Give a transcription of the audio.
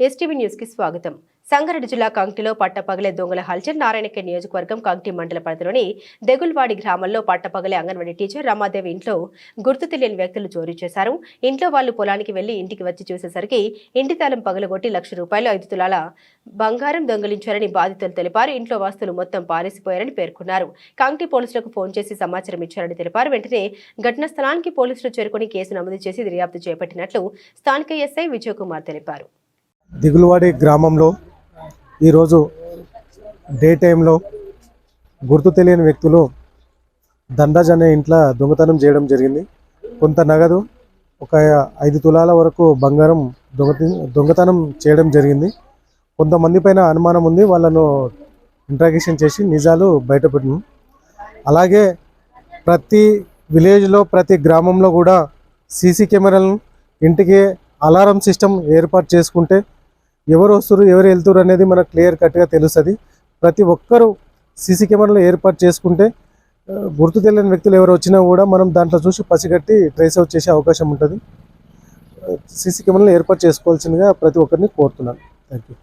STV న్యూస్కి స్వాగతం. సంగారెడ్డి జిల్లా కంకిలో పట్టపగలే దొంగల హల్చర్ నారాయణకే నియోజకవర్గం కంకి మండల పరిధిలోని దెగుల్వాడి గ్రామంలో పట్టపగలే అంగన్వాడీ టీచర్ రమాదేవి ఇంట్లో గుర్తు తెలియని వ్యక్తులు చోరీ చేశారు. ఇంట్లో వాళ్ళు పొలానికి వెళ్ళి ఇంటికి వచ్చి చూసేసరికి ఇంటి తాళం పగలగొట్టి లక్ష రూపాయలు ఐదు తులాల బంగారం దొంగిలించారని బాధితులు తెలిపారు. ఇంట్లో వస్తువులు మొత్తం పారేసిపోయారని పేర్కొన్నారు. కాంగ్టీ పోలీసులకు ఫోన్ చేసి సమాచారం ఇచ్చారని తెలిపారు. వెంటనే ఘటనా స్థలానికి పోలీసులు చేరుకుని కేసు నమోదు చేసి దర్యాప్తు చేపట్టినట్లు స్థానిక ఎస్ఐ విజయ్ కుమార్ తెలిపారు. దిగులువాడి గ్రామంలో ఈరోజు డే టైంలో గుర్తు తెలియని వ్యక్తులు దండాజ్ అనే ఇంట్లో దొంగతనం చేయడం జరిగింది. కొంత నగదు ఒక ఐదు తులాల వరకు బంగారం దొంగ దొంగతనం చేయడం జరిగింది. కొంతమంది పైన అనుమానం ఉంది వాళ్ళను ఇంట్రాగేషన్ చేసి నిజాలు బయటపెట్టినాం అలాగే ప్రతి విలేజ్లో ప్రతి గ్రామంలో కూడా సీసీ కెమెరాలను ఇంటికి అలారం సిస్టమ్ ఏర్పాటు చేసుకుంటే ఎవరు వస్తారు ఎవరు వెళ్తారు అనేది మనకు క్లియర్ కట్గా తెలుస్తుంది. ప్రతి ఒక్కరూ సీసీ కెమెరాలు ఏర్పాటు చేసుకుంటే గుర్తు తెలియని వ్యక్తులు ఎవరు వచ్చినా కూడా మనం దాంట్లో చూసి పసిగట్టి ట్రేస్ అవుట్ చేసే అవకాశం ఉంటుంది. సీసీ కెమెరాలు ఏర్పాటు చేసుకోవాల్సిందిగా ప్రతి ఒక్కరిని కోరుతున్నాను. Thank you